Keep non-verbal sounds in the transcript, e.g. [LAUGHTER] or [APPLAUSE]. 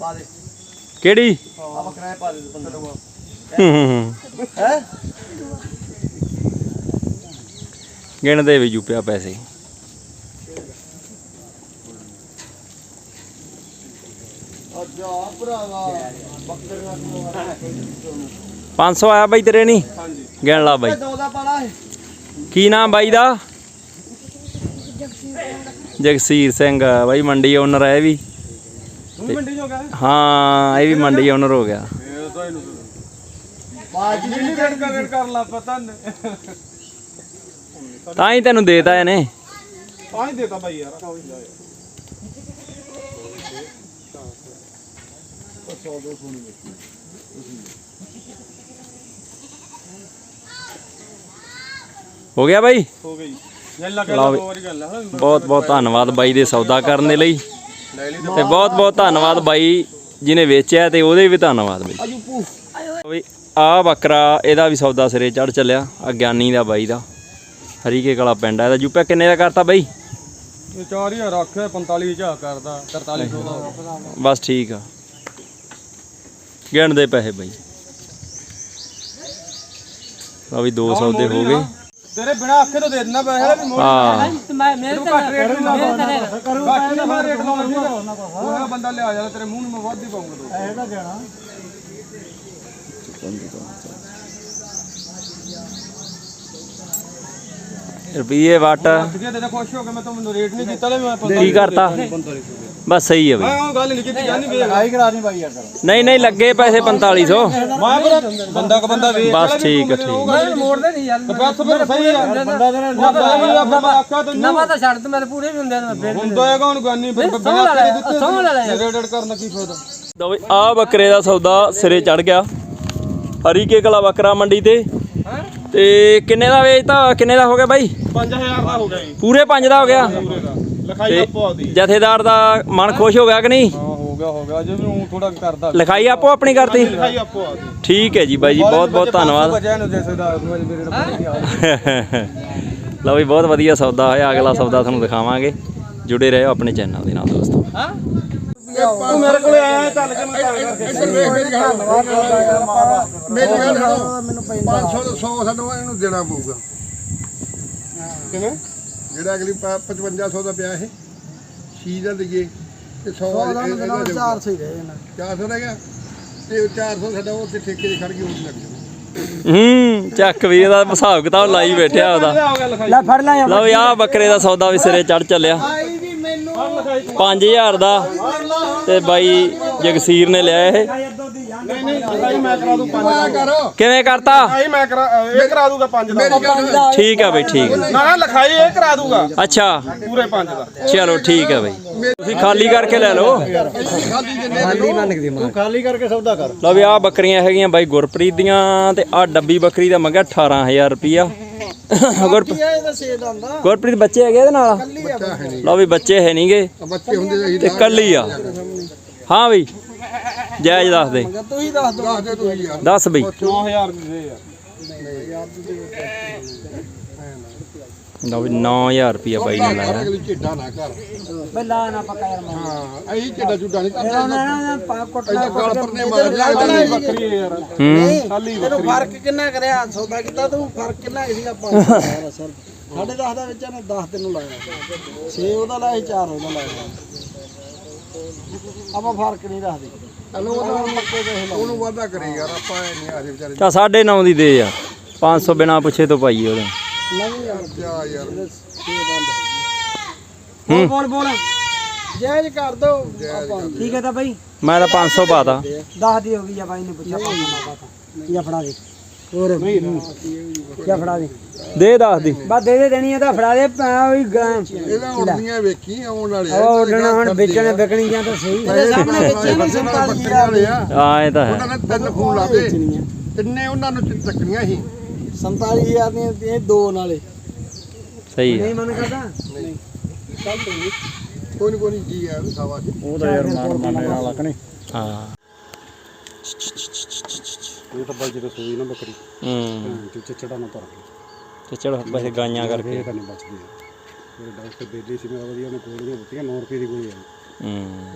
ਪਾ ਦੇ ਕਿਹੜੀ? ਆ ਬੱਕਰਾ ਪਾ ਦੇ ਬੰਦੇ ਨੂੰ ਹੂੰ ਹੂੰ ਹੈ ਗਿਣਦੇ ਵੀ ਜੁਪਿਆ ਪੈਸੇ। ਅੱਛਾ ਭਰਾਵਾ ਬੱਕਰੀਆਂ 500 ਆਇਆ ਬਾਈ ਤੇਰੇ ਨਹੀਂ ਹਾਂਜੀ ਗਿਣ ਲਾ ਬਾਈ। ਦੋ ਦਾ ਪਾਲਾ ਕੀ ਨਾਮ ਬਾਈ ਦਾ? ਜਗਸੀਰ ਸਿੰਘ ਬਾਈ, ਮੰਡੀ ਓਨਰ ਹੈ ਵੀ। ਤੂੰ ਮੰਡੀ ਜੋ ਗਿਆ ਹਾਂ ਇਹ ਵੀ ਮੰਡੀ ਓਨਰ ਹੋ ਗਿਆ। ਇਹ ਤਾਂ ਇਹਨੂੰ ਬਾਜੀ ਨਹੀਂ ਰੇਡ ਕਰ ਰੇਡ ਕਰ ਲਾ ਪਤਾ ਨਹੀਂ ਤਾਂ ਹੀ ਤੈਨੂੰ ਦੇਤਾ ਇਹਨੇ। ਆ ਹੀ ਦੇਤਾ ਬਾਈ ਯਾਰ। ਹੋ ਗਿਆ ਬਾਈ? ਹੋ ਗਈ। ਜੇ ਲੱਗਾ ਲਓ ਵੀ। ਦੋ ਵਾਰੀ ਗੱਲ ਹੈ ਬਹੁਤ ਬਹੁਤ ਧੰਨਵਾਦ ਬਾਈ ਦੇ ਸੌਦਾ ਕਰਨ ਦੇ ਲਈ। ਤੇ ਬਹੁਤ ਬਹੁਤ ਧੰਨਵਾਦ ਬਾਈ ਜਿਹਨੇ ਵੇਚਿਆ ਤੇ ਉਹਦੇ ਵੀ ਧੰਨਵਾਦ ਬਾਈ। ਬਈ ਆ ਬੱਕਰਾ ਇਹਦਾ ਵੀ ਸੌਦਾ ਸਿਰੇ ਚੜ ਚੱਲਿਆ ਆ ਗਿਆਨੀ ਦਾ ਬਾਈ ਦਾ ਹਰੀਕੇ ਕਲਾ ਪਿੰਡ ਆ ਇਹਦਾ। ਜੁਪਿਆ ਕਿੰਨੇ ਦਾ ਕਰਤਾ ਬਾਈ? ਇਹ 4000 ਰੱਖਿਆ 45 ਕਰਦਾ 4300 ਦਾ। ਬਸ ਠੀਕ ਆ। ਗਿਣ ਦੇ ਪੈਸੇ ਬਾਈ। ਆ ਵੀ ਦੋ ਸੌਦੇ ਹੋ ਗਏ। ਤੇਰੇ ਬਿਨਾ ਅੱਖੇ ਤੋਂ ਦੇ ਦਿੰਦਾ ਪੈਸੇ ਵੀ ਮੋੜ ਹਾਂ। ਮੈਂ ਮੇਰੇ ਤੂੰ ਘੱਟ ਰੇਟ ਨੂੰ ਲਾਉਂਦਾ ਘੱਟ ਨਾ ਮੈਂ ਰੇਟ ਲਾਉਂਦਾ ਉਹ ਬੰਦਾ ਲਿਆ ਜਾਂਦਾ ਤੇਰੇ ਮੂੰਹ ਨੂੰ ਮੈਂ ਵੱਧ ਹੀ ਪਾਉਂਗਾ ਦੋ ਇਹਦਾ ਜਾਣਾ ਰੁਪਈਏ ਵਟ। ਜੇ ਤੇ ਖੁਸ਼ ਹੋ ਕੇ ਮੈਂ ਤੁਹਾਨੂੰ ਰੇਟ ਨਹੀਂ ਕੀਤਾ ਲੈ ਮੈਂ ਕੀ ਕਰਤਾ? ਬਸ ਸਹੀ ਆ ਬਈ। ਮੈਂ ਉਹ ਗੱਲ ਨਹੀਂ ਕੀਤੀ ਜਾਨੀ ਵੇਖ। ਲਗਾਈ ਕਰਾ ਦੀ ਬਾਈ ਯਾਰ ਨਹੀਂ ਨਹੀਂ ਲੱਗੇ ਪੈਸੇ 4500 ਮੈਂ ਬੰਦਾ ਕ ਬੰਦਾ ਵੇਖ। ਬਸ ਠੀਕ ਆ ਠੀਕ ਆ। ਮੋੜਦੇ ਨਹੀਂ ਯਾਰ। ਬਸ ਫਿਰ ਸਹੀ ਆ। ਬੰਦਾ ਦੇ ਮੈਂ ਤੈਨੂੰ। ਨਵਾਂ ਤਾਂ ਛੱਡ ਤੂੰ ਮੇਰੇ ਪੂਰੇ ਵੀ ਹੁੰਦੇ ਨੇ ਫਿਰ। ਹੁੰਦਾ ਹੈਗਾ ਉਹਨੂੰ ਗਾਨੀ ਫਿਰ ਬਿਨਾ ਲੈ, ਦਿੱਤੇ। ਰੇਟ ਰੇਟ ਕਰਨ ਦਾ ਕੀ ਫਾਇਦਾ? ਬਈ ਆ ਬੱਕਰੇ ਦਾ ਸੌਦਾ ਸਿਰੇ ਚੜ ਗਿਆ। ਹਰੀਕੇ ਕਲਾ ਬੱਕਰਾ ਮੰਡੀ ਤੇ। ਤੇ ਕਿੰਨੇ ਦਾ ਵੇਚਤਾ? ਕਿੰਨੇ ਦਾ ਹੋ ਗਿਆ ਬਾਈ? 5000 ਦਾ ਹੋ ਗਿਆ ਪੂਰੇ 5 ਦਾ ਹੋ ਗਿਆ। ਦਾ। ਲਿਖਾਈ ਆਪੋ ਆਦੀ ਜਥੇਦਾਰ ਦਾ ਮਨ ਖੁਸ਼ ਹੋ ਗਿਆ ਕਿ ਨਹੀਂ? ਹਾਂ ਹੋ ਗਿਆ ਹੋ ਗਿਆ। ਜੇ ਵੀ ਥੋੜਾ ਕਰਦਾ। ਲਿਖਾਈ ਆਪੋ ਆਪਣੀ ਕਰਤੀ? ਲਿਖਾਈ ਆਪੋ ਆਦੀ ਠੀਕ ਹੈ ਜੀ ਬਾਈ ਜੀ ਬਹੁਤ ਬਹੁਤ ਧੰਨਵਾਦ। [LAUGHS] ਲਓ ਵੀ ਬਹੁਤ ਵਧੀਆ ਸੌਦਾ ਹੋਇਆ ਅਗਲਾ ਸੌਦਾ ਤੁਹਾਨੂੰ ਦਿਖਾਵਾਂਗੇ। ਜੁੜੇ ਰਹੋ ਆਪਣੇ ਚੈਨਲ ਦੇ ਨਾਲ ਦੋਸਤੋ। ਤੂੰ ਮੇਰੇ ਕੋਲੇ ਆਇਆ ਚੱਲ ਕੇ ਮੈਂ ਮੇਰੀ ਗੱਲ ਸੁਣੋ। ਮੈਨੂੰ 500 ਤੋਂ 100 ਸਾਨੂੰ ਇਹਨੂੰ ਦੇਣਾ ਪਊਗਾ। ਕਿਵੇਂ? ਜਿਹੜਾ ਅਗਲੀ ਪ- 5500 ਦਾ ਪਿਆ ਇਹ। ਛੀ ਦਾ ਦਈਏ ਤੇ 100 ਦਾ ਇਹਦਾ 400 ਹੀ ਰਹਿ ਜਾਣਾ। 400 ਰਹਿ ਗਿਆ। ਤੇ ਉਹ 400 ਸਾਡਾ ਉਹ ਤੇ ਠੇਕੇ ਦੀ ਖੜ ਗਈ ਉਹ ਲੱਗ ਜਾਣਾ ਹੂੰ ਚੱਕ ਵੀ ਇਹਦਾ ਹਿਸਾਬ ਕਿਤਾਬ ਲਾਈ ਬੈਠਿਆ ਉਹਦਾ। ਲੈ ਫੜ ਲੈ ਲਓ ਆਹ ਬੱਕਰੇ ਦਾ ਸੌਦਾ ਵੀ ਸਿਰੇ ਚੜ ਚੱਲਿਆ। 5000 ਦਾ। ਤੇ ਬਾਈ ਜਗਸੀਰ ਨੇ ਲਿਆ ਇਹ। ਨਹੀਂ ਨਹੀਂ ਲਿਖਾਈ ਮੈਂ ਕਰਾ ਦੂੰ ਪੰਜ ਆ ਕਰੋ। ਕਿਵੇਂ ਕਰਤਾ? ਲਿਖਾਈ ਮੈਂ ਕਰਾ ਇਹ ਕਰਾ ਦੂੰਗਾ ਪੰਜ ਦਾ। ਠੀਕ ਆ ਬਈ ਠੀਕ ਨਾ ਨਾ ਲਿਖਾਈ ਇਹ ਕਰਾ ਦੂੰਗਾ। ਅੱਛਾ। ਪੂਰੇ ਪੰਜ ਦਾ। ਚਲੋ ਠੀਕ ਹੈ ਬਈ। ਤੁਸੀਂ ਖਾਲੀ ਕਰਕੇ ਲੈ ਲਓ। ਖਾਦੀ ਜਿੰਨੇ ਲਓ ਵੀ ਆਹ ਬੱਕਰੀਆਂ ਹੈਗੀਆਂ ਬਾਈ ਗੁਰਪ੍ਰੀਤ ਦੀਆਂ ਤੇ ਆਹ ਡੱਬੀ ਬੱਕਰੀ ਦਾ ਮੰਗਿਆ 18000 ਰੁਪਿਆ ਗੁਰਪ- ਗੁਰਪ੍ਰੀਤ ਬੱਚੇ ਹੈਗੇ ਇਹਦੇ ਨਾਲ? ਲਓ ਵੀ ਬੱਚੇ ਹੈ ਨਹੀਂਗੇ ਬੱਚੇ ਹੁੰਦੇ ਤਾਂ ਤੇ ਕੱਲੀ ਆ। ਹਾਂ ਬਈ। ਜਾਇਜ਼ ਦੱਸ ਦੇ। ਦੱਸ ਦੇ। ਤੂੰ ਯਾਰ ਦੱਸ ਬਈ। 9000 ਦੇ ਯਾਰ ਲਓ ਵੀ 9000 ਰੁਪਿਆ ਬਾਈ ਨੇ ਲਾਇਆ। ਅਗਲੀ ਝੇਡਾ ਨਾ ਕਰ। ਬੱਲਾ ਨਾ ਪੱਕਾ ਯਾਰ ਮੈਂ ਹਾਂ ਅਸੀਂ ਝੇਡਾ ਝੁੱਡਾ ਨਹੀਂ ਕਰਦੇ ਨਾ ਪਾ ਕੋਟ ਇਹਦਾ ਗਲ ਪਰ ਨੇ ਮਾਰ ਲਿਆ ਬੱਕਰੀ ਹੈ ਯਾਰ। ਹੂੰ। ਖਾਲੀ ਤੈਨੂੰ ਫ਼ਰਕ ਕਿੰਨਾ ਕਰਿਆ? ਸੌਦਾ ਕੀਤਾ ਤੂੰ ਫ਼ਰਕ ਕਿੰਨਾ ਸੀ ਆਪਾਂ ਸਾਡੇ 10 ਦਾ ਵਿੱਚ ਨੇ 10 ਤੈਨੂੰ ਲਾਇਆ। 6 ਉਹਦਾ ਲਾਇਆ 4 ਉਹਦਾ ਲਾਇਆ। ਆਪਾਂ ਫ਼ਰਕ ਨਹੀਂ ਰੱਖਦੇ ਉਹਨੂੰ ਵਾਦਾ ਕਰੇ ਯਾਰ ਆਪਾਂ ਇਹ ਨਹੀਂ ਆਦੇ ਵਿਚਾਰੇ। ਤਾਂ 9.5 ਦੀ ਦੇ ਯਾਰ 500 ਬਿਨਾ ਪੁੱਛੇ ਤੋਂ ਪਾਈ ਉਹਦੇ। ਨਹੀਂ ਯਾਰ ਬੋਲ ਬੋਲ ਕਰ ਦੋ ਠੀਕ ਹੈ ਤਾਂ ਬਾਈ। ਮੈਂ ਤਾਂ 500 ਪਾਤਾ। 10 ਦੀ ਹੋ ਗਈ ਆ ਬਾਈ ਨੇ ਪੁੱਛਿਆ ਪਾਤਾ ਜਾਂ ਫੜਾ ਦੇ। ਹੋਰ। ਜਾਂ ਫੜਾ ਦੇ। ਦੇ ਦੱਸ ਦੀ। ਬਸ ਦੇ ਦੇ ਦੇਣੀ ਆ ਤਾਂ ਫੜਾ ਦੇ ਪਾ ਵੀ ਗਾਂ ਇਹਦਾ ਉੜਦੀਆਂ ਵੇਖੀ ਆਉਣ ਵਾਲੇ ਉਹ ਉੱਡਣਾ ਹੁਣ ਵੇਚਣ ਵਿਕਣੀ ਜਾਂ ਤਾਂ ਸਹੀ। ਤੇਰੇ ਸਾਹਮਣੇ ਵੇਚੇ ਨਹੀਂ ਬੱਕਰੀਆਂ ਵਾਲੇ ਆ। ਆ ਇਹ ਤਾਂ ਹੈ। ਉਹਨਾਂ ਨੇ ਤਿੰਨ ਫੋਨ ਲਾਦੇ ਤਿੰਨੇ ਉਹਨਾਂ ਨੂੰ ਚੱਕਣੀਆਂ ਸੀ। 47000 ਦੀਆਂ ਇਹ ਦੋ ਨਾਲੇ। ਸਹੀ ਹੈ ਨਹੀਂ ਮਨ ਕਰਦਾ? ਕੋਈ ਨਹੀਂ ਕੋਈ ਨਹੀਂ ਜੀ ਆ ਸਾਵਾ ਹਾਂ। ਇਹ ਤਾਂ ਬਾਈ ਜਦੋਂ ਸੂਈ ਨਾ ਬੱਕਰੀ। ਹੂੰ। ਤੇ ਚਿਚੜਾ ਨਾ ਪਰ ਤੇ ਚਲੋ ਵੈਸੇ ਗਾਈਆਂ ਕਰਕੇ। ਇਹ ਤਾਂ ਨਹੀਂ ਬਚਦੀ ਮੇਰੇ ਡਾਕਟਰ ਬੇਲੀ ਸੀ ਮੇਰਾ ਵਧੀਆ ਉਹਨੇ ਗੋਲੀਆਂ ਦਿੱਤੀਆਂ 9 ਰੁਪਏ ਦੀ ਗੋਲੀ ਆ। ਹੂੰ।